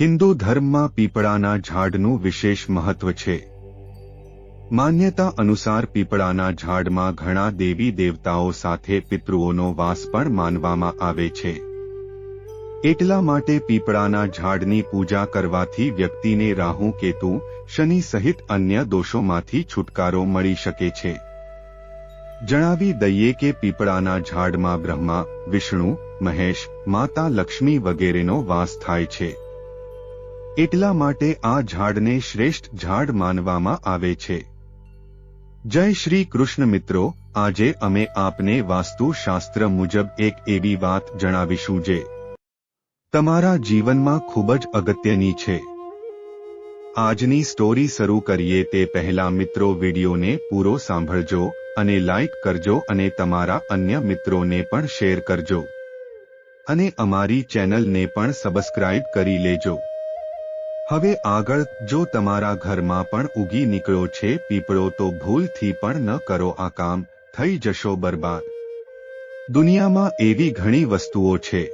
હિન્દુ ધર્મમાં પીપળાના ઝાડનું વિશેષ મહત્વ છે. માન્યતા અનુસાર પીપળાના ઝાડમાં ઘણા દેવી દેવતાઓ સાથે પિતૃઓનો વાસ પણ માનવામાં આવે છે. એટલા માટે પીપળાના ઝાડની પૂજા કરવાથી વ્યક્તિને રાહુ, કેતુ, શનિ સહિત અન્ય દોષોમાંથી છુટકારો મળી શકે છે. જણાવી દઈએ કે પીપળાના ઝાડમાં બ્રહ્મા, વિષ્ણુ, મહેશ, માતા, લક્ષ્મી વગેરેનો વાસ થાય છે. એટલા માટે આ ઝાડને શ્રેષ્ઠ ઝાડ માનવામાં આવે છે. જય શ્રી કૃષ્ણ મિત્રો, આજે અમે આપને વાસ્તુશાસ્ત્ર મુજબ એક એવી વાત જણાવીશું જે તમારા જીવનમાં ખૂબ જ અગત્યની છે. આજની સ્ટોરી શરૂ કરીએ તે પહેલા મિત્રો વિડીયોને પૂરો સાંભળજો અને લાઇક કરજો અને તમારા અન્ય મિત્રોને પણ શેર કરજો. અને અમારી ચેનલને પણ સબસ્ક્રાઇબ કરી લેજો. હવે આગળ, જો તમારા ઘરમાં પણ ઉગી નીકળો છે, પીપળો તો ભૂલથી પણ ન કરો આ કામ, થઈ જશો બરબાદ. દુનિયામાં એવી ઘણી વસ્તુઓ છે,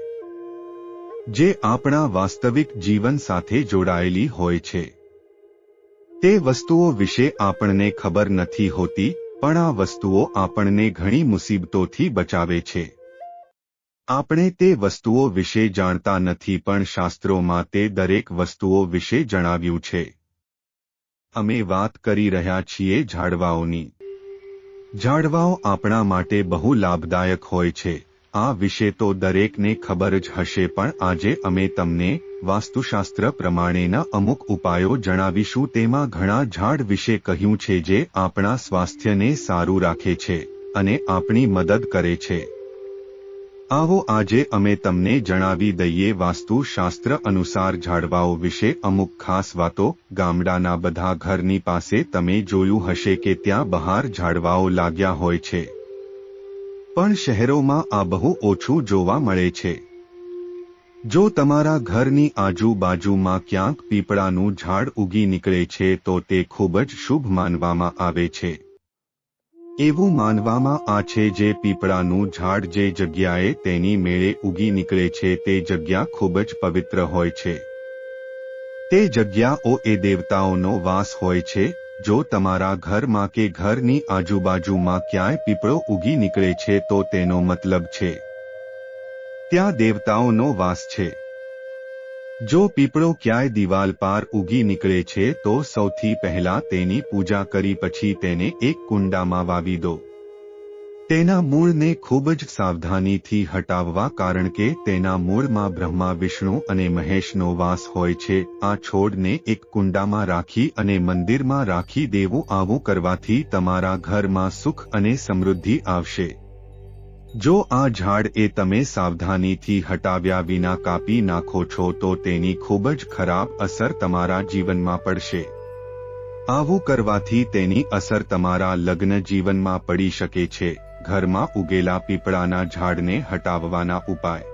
જે આપણા વાસ્તવિક જીવન સાથે જોડાયેલી હોય છે. તે વસ્તુઓ વિશે આપણને ખબર નથી હોતી, પણ આ વસ્તુઓ આપણને ઘણી મુસીબતોથી બચાવે છે. આપણે તે વસ્તુઓ વિશે જાણતા નથી પણ શાસ્ત્રોમાં તે દરેક વસ્તુઓ વિશે જણાવ્યું છે. અમે વાત કરી રહ્યા છીએ ઝાડવાઓની. ઝાડવાઓ આપણા માટે બહુ લાભદાયક હોય છે. આ વિશે તો દરેકને ખબર જ હશે પણ આજે અમે તમને વાસ્તુશાસ્ત્ર પ્રમાણેના અમુક ઉપાયો જણાવીશું તેમાં ઘણા ઝાડ વિશે કહ્યું છે જે આપણા સ્વાસ્થ્યને સારું રાખે છે અને આપણી મદદ કરે છે. આવો આજે અમે તમને જણાવી દઈએ વાસ્તુશાસ્ત્ર અનુસાર ઝાડવાઓ વિશે અમુક ખાસ વાતો. ગામડાના બધા ઘરની પાસે તમે જોયું હશે કે ત્યાં બહાર ઝાડવાઓ લાગ્યા હોય છે. પણ શહેરોમાં આ બહુ ઓછું જોવા મળે છે. જો તમારા ઘરની આજુબાજુમાં ક્યાંક પીપળાનું ઝાડ ઉગી નીકળે છે તો તે ખૂબ જ શુભ માનવામાં આવે છે. એવું માનવામાં આ છે જે પીપળાનું ઝાડ જે જગ્યાએ તેની મેળે ઉગી નીકળે છે તે જગ્યા ખૂબ જ પવિત્ર હોય છે. તે જગ્યાઓ એ દેવતાઓનો વાસ હોય છે, જો તમારા ઘરમાં કે ઘરની આજુબાજુમાં ક્યાંય પીપળો ઉગી નીકળે છે તો તેનો મતલબ છે. ત્યાં દેવતાઓનો વાસ છે. જો પીપળો ક્યાંય દિવાલ પાર ઉગી નીકળે છે, તો સૌથી પહેલા તેની પૂજા કરી પછી તેને એક કુંડામાં વાવી દો. તેના મૂળને ખૂબ જ સાવધાનીથી હટાવવા કારણ કે તેના મૂળમાં બ્રહ્મા, વિષ્ણુ અને મહેશનો વાસ હોય છે. આ છોડને એક કુંડામાં રાખી અને મંદિરમાં રાખી દેવું, આવું કરવાથી તમારા ઘરમાં સુખ અને સમૃદ્ધિ આવશે. જો આ ઝાડ એ તમે સાવધાનીથી હટાવ્યા વિના કાપી નાખો છો તો તેની ખૂબ જ ખરાબ અસર તમારા જીવનમાં પડશે. આવું કરવાથી તેની અસર તમારા લગ્ન જીવનમાં પડી શકે છે. ઘરમાં ઉગેલા પીપળાના ઝાડને હટાવવાના ઉપાય.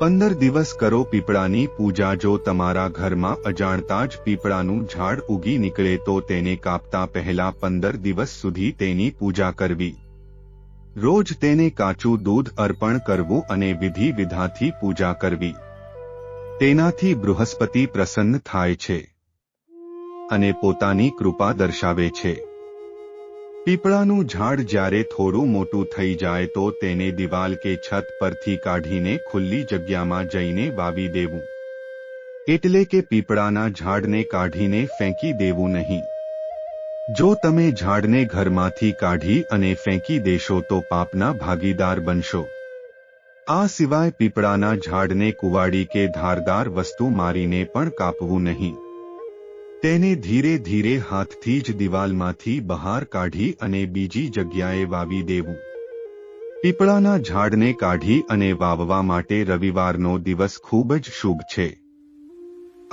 પંદર દિવસ કરો પીપળાની પૂજા. જો તમારા ઘરમાં અજાણતા જ પીપળાનું ઝાડ ઉગી નીકળે તો તેને કાપતા પહેલા પંદર દિવસ સુધી તેની પૂજા કરવી. રોજ તેને કાચું દૂધ અર્પણ કરવું અને વિધિ વિધાથી પૂજા કરવી. તેનાથી બૃહસ્પતિ પ્રસન્ન થાય છે અને પોતાની કૃપા દર્શાવે છે. પીપળાનું ઝાડ જ્યારે થોડું મોટું થઈ જાય તો તેને દિવાલ કે છત પરથી કાઢીને ખુલ્લી જગ્યામાં જઈને વાવી દેવું. એટલે કે પીપળાના ઝાડને કાઢીને ફેંકી દેવું નહીં. જો તમે ઝાડને ઘરમાંથી કાઢી અને ફેંકી દેશો તો પાપના ભાગીદાર બનશો. આ સિવાય પીપળાના ઝાડને કુવાડી કે ધારદાર વસ્તુ મારીને પણ કાપવું નહીં. તેને ધીરે ધીરે હાથથી જ દિવાલમાંથી બહાર કાઢી અને બીજી જગ્યાએ વાવી દેવું. પીપળાના ઝાડને કાઢી અને વાવવા માટે રવિવારનો દિવસ ખૂબ જ શુભ છે.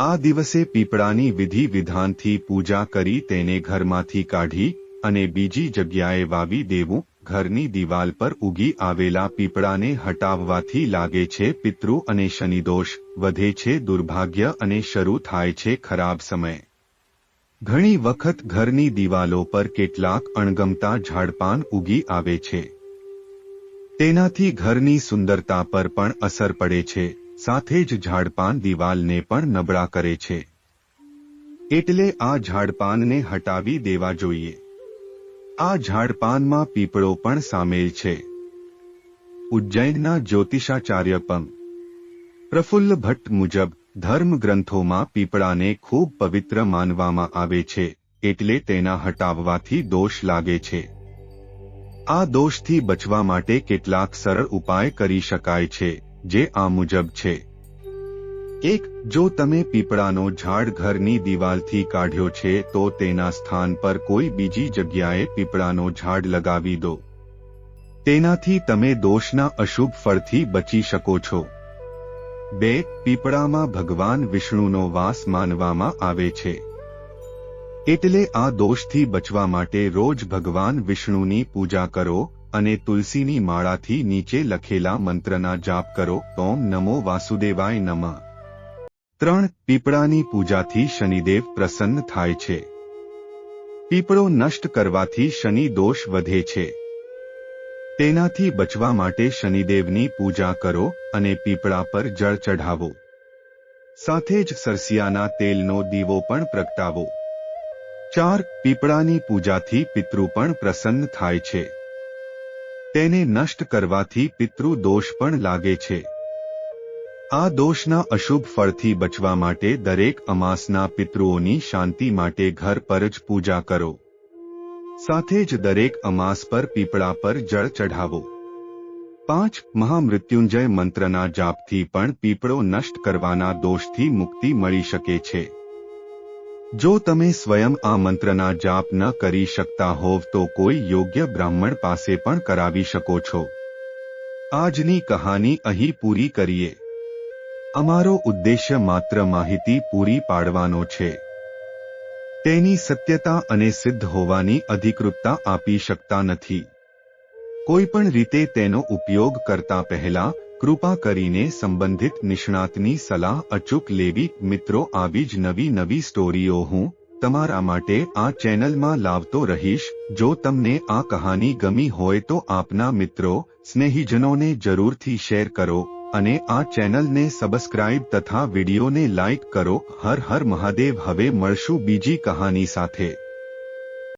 આ દિવસે પીપળાની વિધિ વિધાનથી પૂજા કરી તેને ઘરમાંથી કાઢી અને બીજી જગ્યાએ વાવી દેવું, ઘરની દિવાલ પર ઉગી આવેલા પીપળાને હટાવવાથી લાગે છે પિતૃ અને શનિદોષ, વધે છે દુર્ભાગ્ય અને શરૂ થાય છે ખરાબ સમય. ઘણી વખત ઘરની દિવાલો પર કેટલાક અણગમતા ઝાડપાન ઉગી આવે છે. તેનાથી ઘરની સુંદરતા પર પણ અસર પડે છે. સાથે જ ઝાડપાન દિવાલને પણ નબળા કરે છે. એટલે આ ઝાડપાનને હટાવી દેવા જોઈએ. આ ઝાડપાનમાં પીપળો પણ સામેલ છે. ઉજ્જૈનના જ્યોતિષાચાર્ય પંગ પ્રફુલ્લ ભટ્ટ મુજબ ધર્મ ગ્રંથોમાં પીપળાને ખૂબ પવિત્ર માનવામાં આવે છે, એટલે તેના હટાવવાથી દોષ લાગે છે. આ દોષથી બચવા માટે કેટલાક સરળ ઉપાય કરી શકાય છે. જે આ મુજબ છે. એક, જો તમે પીપળાનો ઝાડ ઘરની દિવાલથી કાઢ્યો છે, તો તેના સ્થાન પર કોઈ બીજી જગ્યાએ પીપળાનો ઝાડ લગાવી દો. તેનાથી તમે દોષના અશુભ ફળથી બચી શકો છો. બે, પીપળામાં ભગવાન વિષ્ણુનો વાસ માનવામાં આવે છે. એટલે આ દોષથી બચવા માટે રોજ ભગવાન વિષ્ણુની પૂજા કરો અને તુલસીની માળાથી નીચે લખેલા મંત્રના જાપ કરો, ઓમ નમો વાસુદેવાય નમઃ. ત્રણ, પીપળાની પૂજાથી શનિદેવ પ્રસન્ન થાય છે. પીપળો નષ્ટ કરવાથી શનિ દોષ વધે છે. તેનાથી બચવા માટે શનિદેવની પૂજા કરો અને પીપળા પર જળ ચઢાવો. સાથે જ સરસિયાના તેલનો દીવો પણ પ્રગટાવો. ચાર, પીપળાની પૂજાથી પિતૃ પણ પ્રસન્ન થાય છે. તેને નષ્ટ કરવાથી પિતૃ દોષ પણ લાગે છે. આ દોષના અશુભ ફળથી બચવા માટે દરેક અમાસના પિતૃઓની શાંતિ માટે ઘર પર જ પૂજા કરો. સાથે જ દરેક અમાસ પર પીપળા પર જળ ચઢાવો. પાંચ મહામૃત્યુંજય મંત્રના જાપથી પણ પીપળો નષ્ટ કરવાના દોષથી મુક્તિ મળી શકે છે. જો તમે સ્વયં આ મંત્રના જાપ ન કરી શકતા હોવ તો કોઈ યોગ્ય બ્રાહ્મણ પાસે પણ કરાવી શકો છો. આજની કહાની અહીં પૂરી કરીએ. અમારો ઉદ્દેશ્ય માત્ર માહિતી પૂરી પાડવાનો છે. તેની સત્યતા અને સિદ્ધ હોવાની અધિકૃતતા આપી શકતા નથી. કોઈ પણ રીતે તેનો ઉપયોગ કરતા પહેલા કૃપા કરીને સંબંધિત નિષ્ણાતની સલાહ અચૂક લેવી. મિત્રો, આવી જ નવી નવી સ્ટોરીઓ હું તમારા માટે આ ચેનલમાં લાવતો રહીશ. જો તમને આ કહાની ગમી હોય તો આપના મિત્રો, સ્નેહીજનોને જરૂરથી શેર કરો અને આ ચેનલને સબસ્ક્રાઇબ તથા વિડીયોને લાઇક કરો. હર હર મહાદેવ. હવે મળશું બીજી કહાની સાથે.